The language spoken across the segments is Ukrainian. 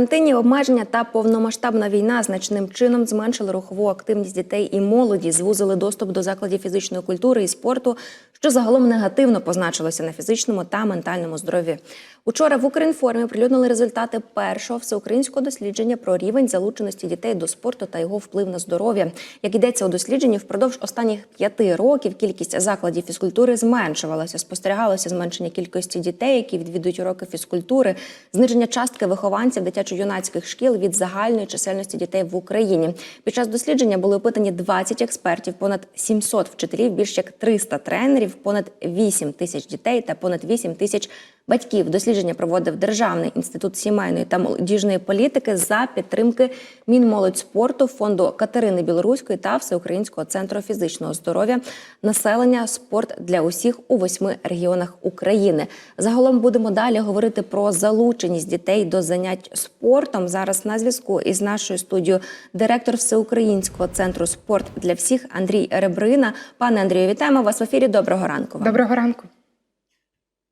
Карантинні обмеження та повномасштабна війна значним чином зменшили рухову активність дітей і молоді, звузили доступ до закладів фізичної культури і спорту, що загалом негативно позначилося на фізичному та ментальному здоров'ї. Учора в Укрінформі прилюднили результати першого всеукраїнського дослідження про рівень залученості дітей до спорту та його вплив на здоров'я. Як йдеться у дослідженні, впродовж останніх п'яти років кількість закладів фізкультури зменшувалася. Спостерігалося зменшення кількості дітей, які відвідують уроки фізкультури, зниження частки вихованців дитячо-юнацьких шкіл від загальної чисельності дітей в Україні. Під час дослідження були опитані 20 експертів, понад 700 вчителів, більш як 300 тренерів, понад 8 тисяч дітей та понад 8 тисяч батьків. Дослідження проводив Державний інститут сімейної та молодіжної політики за підтримки Мінмолодьспорту, фонду Катерини Білоруської та Всеукраїнського центру фізичного здоров'я населення спорт для усіх у восьми регіонах України. Загалом будемо далі говорити про залученість дітей до занять спортом. Зараз на зв'язку із нашою студією директор Всеукраїнського центру спорт для всіх Андрій Ребрина. Пане Андрію, вітаємо вас в ефірі. Доброго ранку. вам. Доброго ранку.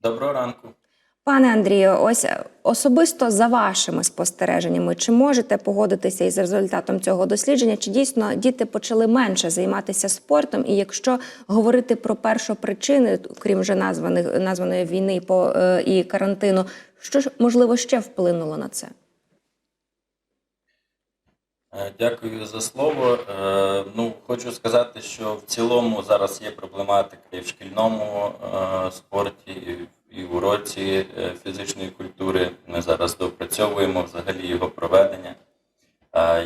Доброго ранку. Пане Андрію, ось е, особисто за вашими спостереженнями, чи можете погодитися із результатом цього дослідження? Чи дійсно діти почали менше займатися спортом? І якщо говорити про першопричини, крім вже названих названої війни по е, і карантину, що ж можливо ще вплинуло на це? Е, Дякую за слово. Ну, хочу сказати, що в цілому зараз є проблематика і в шкільному спорті, і і в уроці е, фізичної культури. Ми зараз допрацьовуємо взагалі його проведення.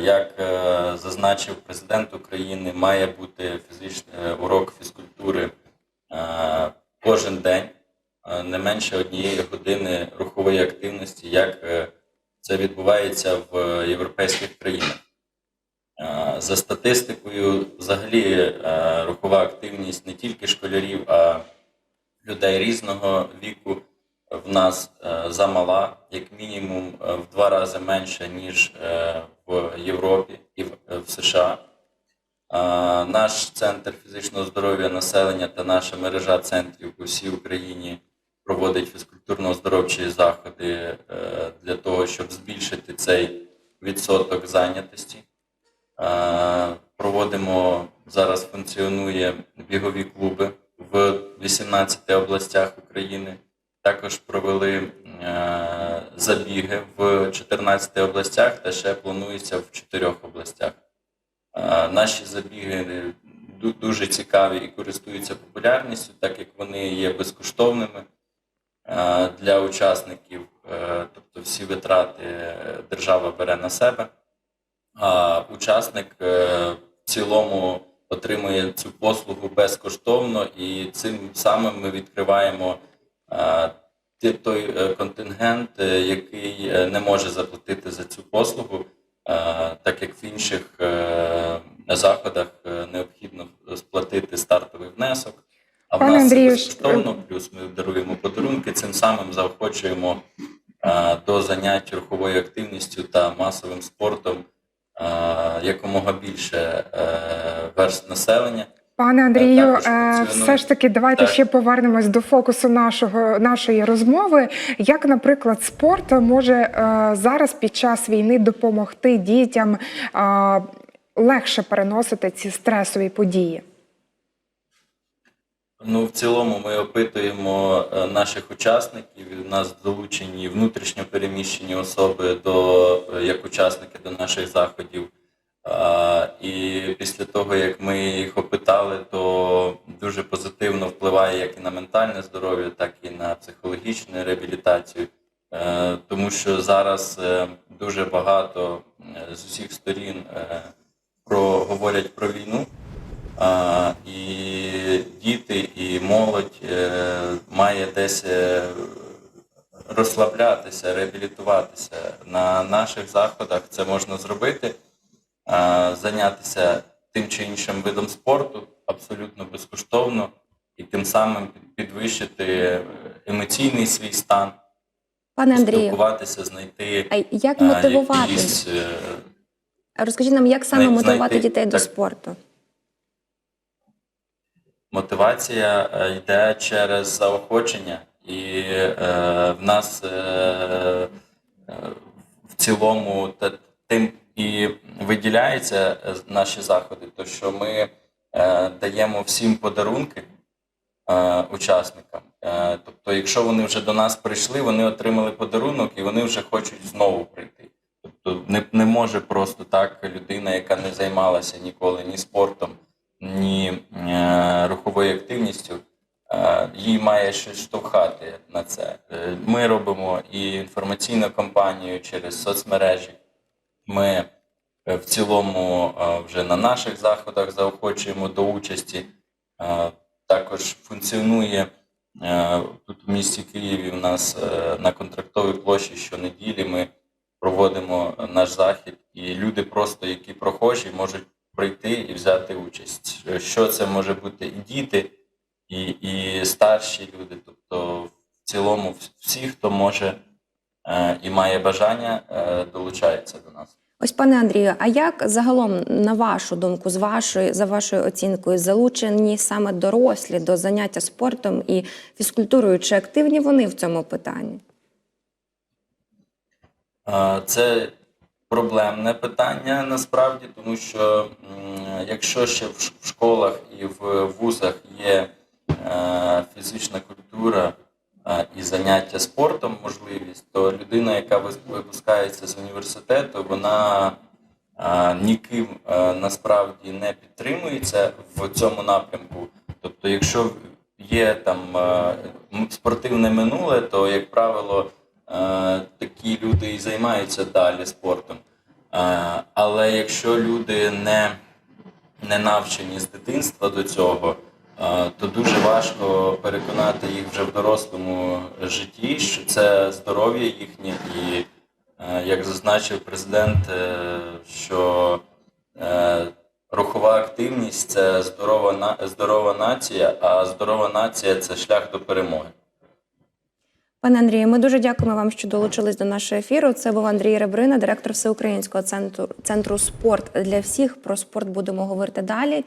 Як е, зазначив президент України, має бути фізичний е, урок фізкультури кожен день, не менше однієї години рухової активності, як це відбувається в європейських країнах. За статистикою, взагалі рухова активність не тільки школярів, а людей різного віку в нас е, замала, як мінімум е, в два рази менше, ніж е, в Європі і в, США. Наш центр фізичного здоров'я населення та наша мережа центрів по всій Україні проводить фізкультурно-оздоровчі заходи для того, щоб збільшити цей відсоток зайнятості. Проводимо зараз функціонує бігові клуби в 18 областях України. Також провели е, забіги в 14 областях та ще планується в 4 областях. Е, Наші забіги дуже цікаві і користуються популярністю, так як вони є безкоштовними е, для учасників, е, тобто всі витрати е, держава бере на себе а учасник е, в цілому отримує цю послугу безкоштовно, і цим самим ми відкриваємо е, той е, контингент, е, який не може заплатити за цю послугу, так як в інших заходах необхідно сплатити стартовий внесок. А в нас безкоштовно, плюс ми даруємо подарунки, цим самим заохочуємо до занять руховою активністю та масовим спортом якомога більше е, верст населення. Пане Андрію, е, все ж таки, давайте Так. ще повернемось до фокусу нашого нашої розмови. Як, наприклад, спорт може е, зараз під час війни допомогти дітям е, легше переносити ці стресові події? Ну, в цілому ми опитуємо е, наших учасників. У нас долучені внутрішньо переміщені особи до е, як учасники до наших заходів. І після того, як ми їх опитали, то дуже позитивно впливає як і на ментальне здоров'я, так і на психологічну реабілітацію. Е, Тому що зараз дуже багато з усіх сторін про говорять про війну. І діти, і молодь е, має десь е, розслаблятися, реабілітуватися. На наших заходах це можна зробити, зайнятися тим чи іншим видом спорту абсолютно безкоштовно і тим самим підвищити емоційний свій стан, Пане Андрію, спілкуватися, знайти а як е, мотивувати? якісь, е, Розкажіть нам, як саме знай- мотивувати знайти- дітей до спорту? Мотивація е, йде через заохочення, і е, в нас е, е, в цілому та тим і виділяється е, наші заходи, то що ми е, даємо всім подарунки е, учасникам. Е, тобто, якщо вони вже до нас прийшли, вони отримали подарунок і вони вже хочуть знову прийти. Тобто не, не може просто так людина, яка не займалася ніколи ні спортом, ні е, руховою активністю, е, їй має щось штовхати на це. Е, Ми робимо і інформаційну кампанію через соцмережі. Ми в цілому вже на наших заходах заохочуємо до участі. Також функціонує тут у місті Києві. У нас на контрактовій площі щонеділі ми проводимо наш захід, і люди, просто які прохожі, можуть прийти і взяти участь. Що це може бути і діти, і, і старші люди. Тобто, в цілому, всі, хто може е, і має бажання, е, долучаються до нас. Ось, пане Андрію, а як загалом, на вашу думку, з вашої за вашою оцінкою, залучені саме дорослі до заняття спортом і фізкультурою? Чи активні вони в цьому питанні? Е, Це проблемне питання насправді, тому що якщо ще в школах і в вузах є е, фізична культура е, і заняття спортом, можливість, то людина, яка випускається з університету, вона е, ніким насправді не підтримується в цьому напрямку. Тобто, якщо є там спортивне минуле, то як правило такі люди і займаються далі спортом. Е, Але якщо люди не, не навчені з дитинства до цього, е, то дуже важко переконати їх вже в дорослому житті, що це здоров'я їхнє, і е, як зазначив президент, е, що е, рухова активність це здорова, здорова нація, а здорова нація це шлях до перемоги. Пане Андрію, ми дуже дякуємо вам, що долучились до нашого ефіру. Це був Андрій Ребрина, директор Всеукраїнського центру центру спорт для всіх. Про спорт будемо говорити далі.